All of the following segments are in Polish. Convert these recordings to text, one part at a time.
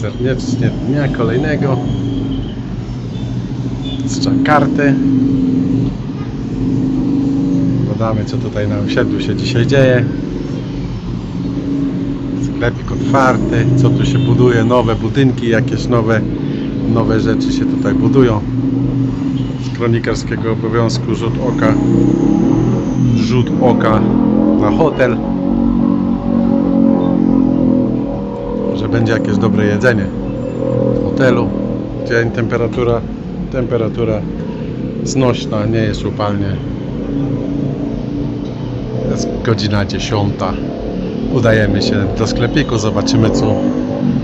Serdecznie dnia kolejnego z Jakarty. Badamy co tutaj na osiedlu się dzisiaj dzieje. Sklepik otwarty, co tu się buduje, nowe budynki, jakieś nowe, nowe rzeczy się tutaj budują. Z kronikarskiego obowiązku rzut oka, rzut oka na hotel. Że będzie jakieś dobre jedzenie w hotelu. Dzień, temperatura, temperatura znośna, nie jest upalnie. Jest godzina 10. Udajemy się do sklepiku, zobaczymy co,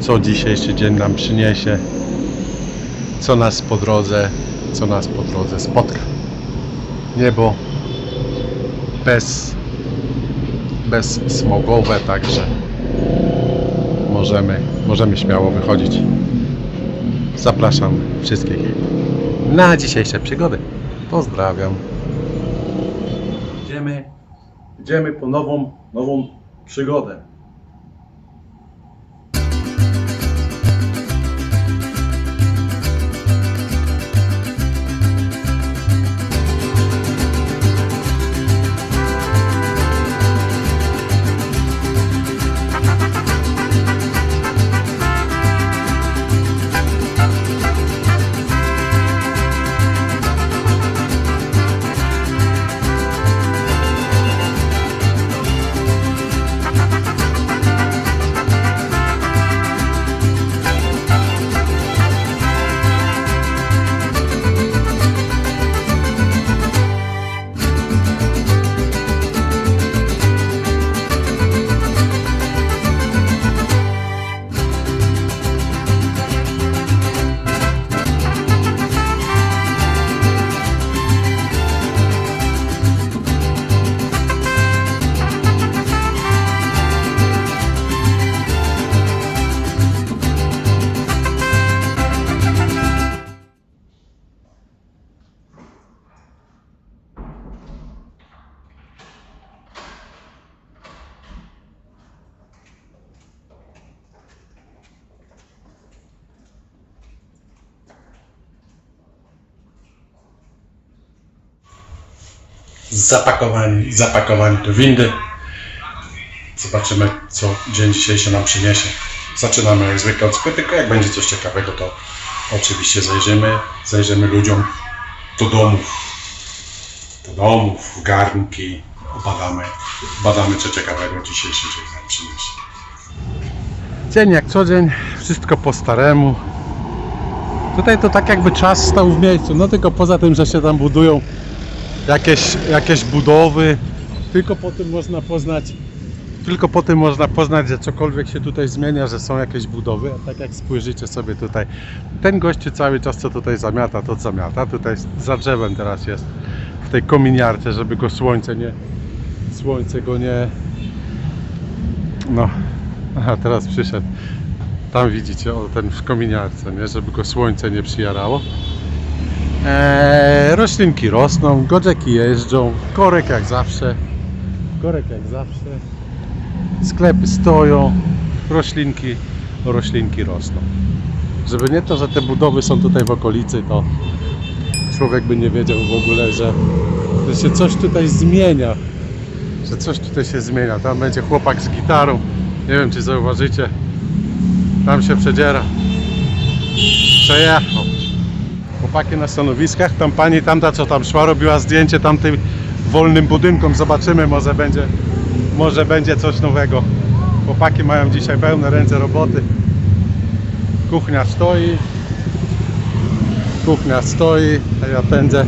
co dzisiejszy dzień nam przyniesie, co nas po drodze, co nas po drodze spotka. Niebo bez, bez smogowe, także możemy, możemy śmiało wychodzić. Zapraszam wszystkich na dzisiejsze przygody. Pozdrawiam. Idziemy, idziemy po nową, nową przygodę. Zapakowani, zapakowani do windy. Zobaczymy, co dzień dzisiejszy nam przyniesie. Zaczynamy jak zwykle od sklepiku. Jak będzie coś ciekawego, to oczywiście zajrzymy. Zajrzymy ludziom do domów. Do domów, garnki. Badamy, badamy co ciekawego dzisiejszy dzień nam przyniesie. Dzień jak co dzień, wszystko po staremu. Tutaj to tak jakby czas stał w miejscu, no tylko poza tym, że się tam budują jakieś, jakieś budowy. Tylko po tym można poznać, tylko po tym można poznać, że cokolwiek się tutaj zmienia, że są jakieś budowy. A tak jak spojrzycie sobie tutaj, ten gościu cały czas co tutaj zamiata, to zamiata. Tutaj za drzewem teraz jest w tej kominiarce, żeby go słońce nie, słońce go nie, no, aha, teraz przyszedł. Tam widzicie, o ten w kominiarce, nie? żeby go słońce nie przyjarało. Eee, roślinki rosną, godzeki jeżdżą, korek jak zawsze, korek jak zawsze, sklepy stoją, roślinki, roślinki rosną. Żeby nie to, że te budowy są tutaj w okolicy, to człowiek by nie wiedział w ogóle, że, że się coś tutaj zmienia, że coś tutaj się zmienia. Tam będzie chłopak z gitarą, nie wiem czy zauważycie, tam się przedziera. Przejechał chłopaki na stanowiskach. Tam pani tamta, co tam szła, robiła zdjęcie tamtym wolnym budynkom. Zobaczymy, może będzie, może będzie coś nowego. Chłopaki mają dzisiaj pełne ręce roboty. Kuchnia stoi. Kuchnia stoi, a ja pędzę.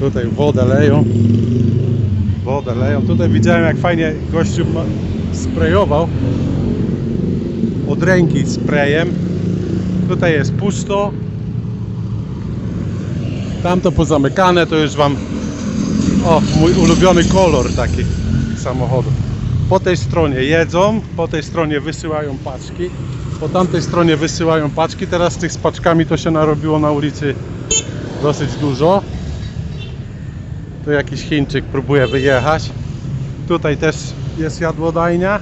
Tutaj wodę leją. Wodę leją. Tutaj widziałem, jak fajnie gościu sprayował od ręki sprayem. Tutaj jest pusto. Tamto pozamykane, to już wam o, mój ulubiony kolor taki samochodu. Po tej stronie jedzą, po tej stronie wysyłają paczki, po tamtej stronie wysyłają paczki. Teraz tych z paczkami to się narobiło na ulicy dosyć dużo. Tu jakiś Chińczyk próbuje wyjechać. Tutaj też jest jadłodajnia.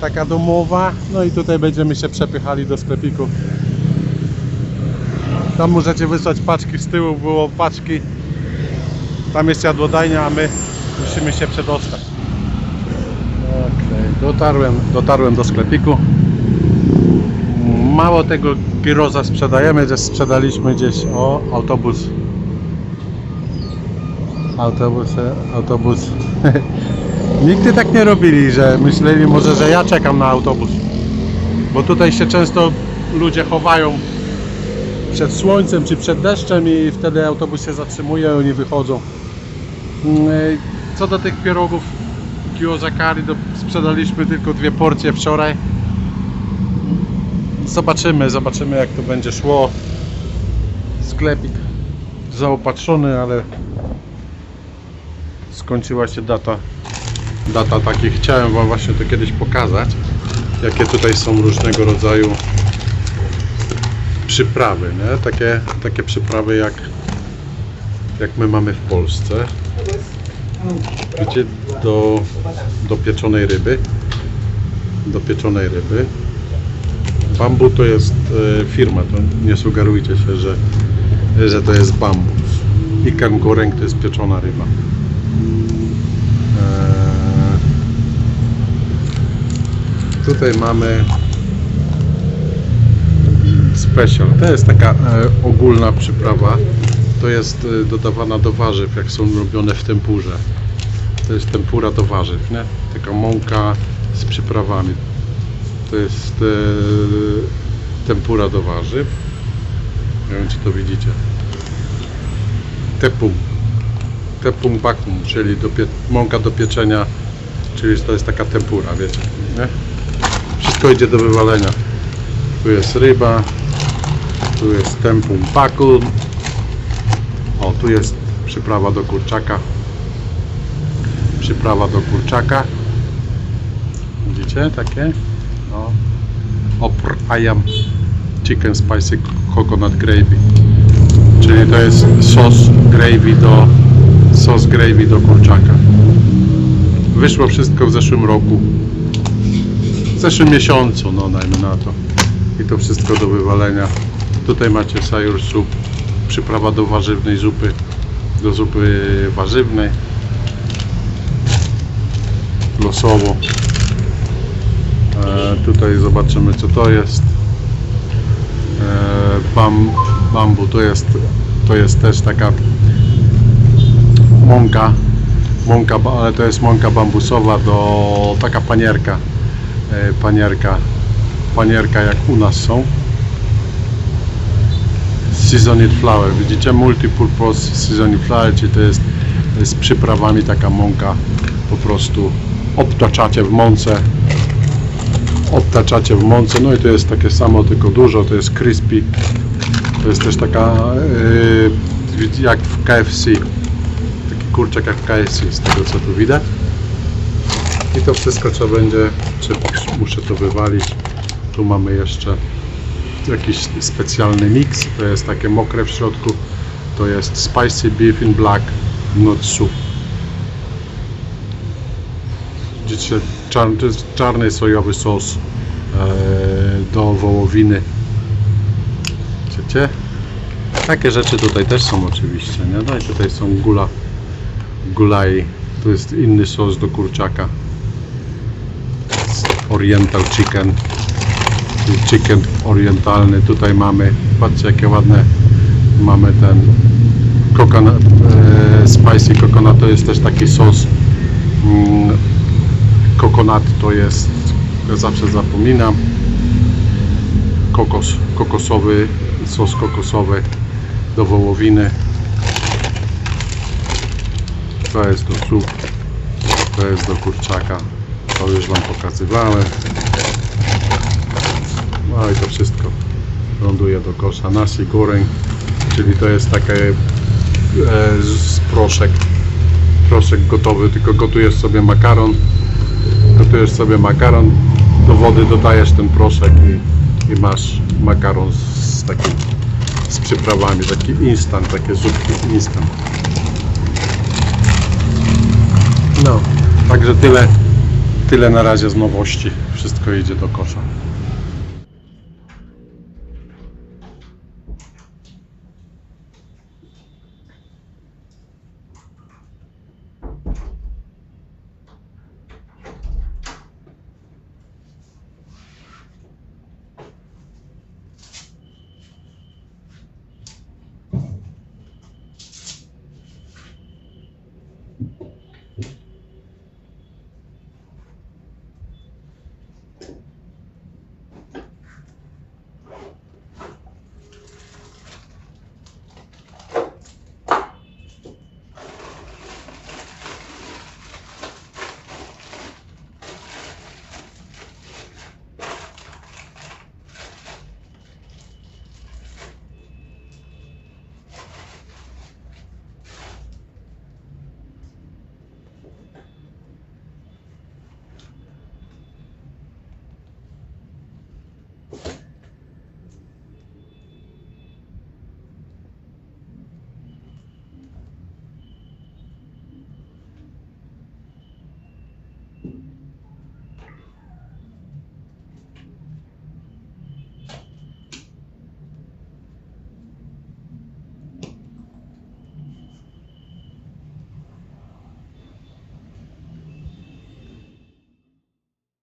taka domowa. No i tutaj będziemy się przepychali do sklepiku. Tam możecie wysłać paczki z tyłu, było paczki. Tam jest jadłodajnia, a my musimy się przedostać. Okej, dotarłem, dotarłem do sklepiku. Mało tego gyroza sprzedajemy, że sprzedaliśmy gdzieś o autobus. Autobus, autobus. Nigdy tak nie robili, że myśleli może, że ja czekam na autobus. Bo tutaj się często ludzie chowają przed słońcem czy przed deszczem i wtedy autobus się zatrzymuje, oni wychodzą. Mm, e, Co do tych pierogów Kiyosakari, to sprzedaliśmy tylko dwie porcje wczoraj. Zobaczymy, zobaczymy jak to będzie szło. Sklepik zaopatrzony, ale skończyła się data. Data takiej. Chciałem Wam właśnie to kiedyś pokazać, jakie tutaj są różnego rodzaju przyprawy, nie? Takie, takie przyprawy jak, jak my mamy w Polsce. Wiecie, do, do pieczonej ryby. Do pieczonej ryby. Bambu to jest e, firma, to nie sugerujcie się, że, że to jest bambus. Ikan goreng to jest pieczona ryba. Eee, tutaj mamy special. To jest taka e, ogólna przyprawa. To jest e, dodawana do warzyw, jak są robione w tempurze. To jest tempura do warzyw, nie? Taka mąka z przyprawami. To jest e, tempura do warzyw. Nie wiem, czy to widzicie. Tepum. Tepum bakum, czyli do mąka do pieczenia, czyli to jest taka tempura, wiecie, nie? Wszystko idzie do wywalenia. Tu jest ryba, tu jest tempum bakun. O, tu jest przyprawa do kurczaka. Przyprawa do kurczaka. Widzicie takie? No. Opr ayam chicken spicy coconut gravy. Czyli to jest sos gravy do sos gravy do kurczaka. Wyszło wszystko w zeszłym roku. W zeszłym miesiącu, no dajmy na to. I to wszystko do wywalenia. Tutaj macie sayur soup, przyprawa do warzywnej zupy, do zupy warzywnej. Losowo. E, tutaj zobaczymy co to jest. E, bam, bambu to jest, to jest też taka mąka, mąka, ale to jest mąka bambusowa do taka panierka, e, panierka, panierka jak u nas są. Seasoned flour, widzicie? Multipurpose seasoned flour, czyli to jest z przyprawami taka mąka po prostu obtaczacie w mące. Obtaczacie w mące, no i to jest takie samo, tylko dużo, to jest crispy. To jest też taka yy, jak w KFC taki kurczak jak w KFC z tego co tu widać. I to wszystko trzeba będzie czy muszę to wywalić. Tu mamy jeszcze jakiś specjalny mix to jest takie mokre w środku to jest spicy beef in black not soup. Widzicie czarny, czarny sojowy sos e, do wołowiny. Widzicie? Takie rzeczy tutaj też są oczywiście nie? no i tutaj są gula gulai. To jest inny sos do kurczaka. Oriental chicken chicken orientalny tutaj mamy patrzcie jakie ładne mamy ten coconut, e, spicy coconut to jest też taki sos mm, kokonat to jest, ja zawsze zapominam, kokos, kokosowy, sos kokosowy do wołowiny. To jest do zup, to jest do kurczaka, to już Wam pokazywałem. No i to wszystko ląduje do kosza. Nasi goreng, czyli to jest takie e, z proszek, proszek gotowy, tylko gotujesz sobie makaron gotujesz sobie makaron, do wody dodajesz ten proszek i, i masz makaron z takim z przyprawami, taki instant, takie zupki instant. No, także tyle, Tyle na razie z nowości. Wszystko idzie do kosza.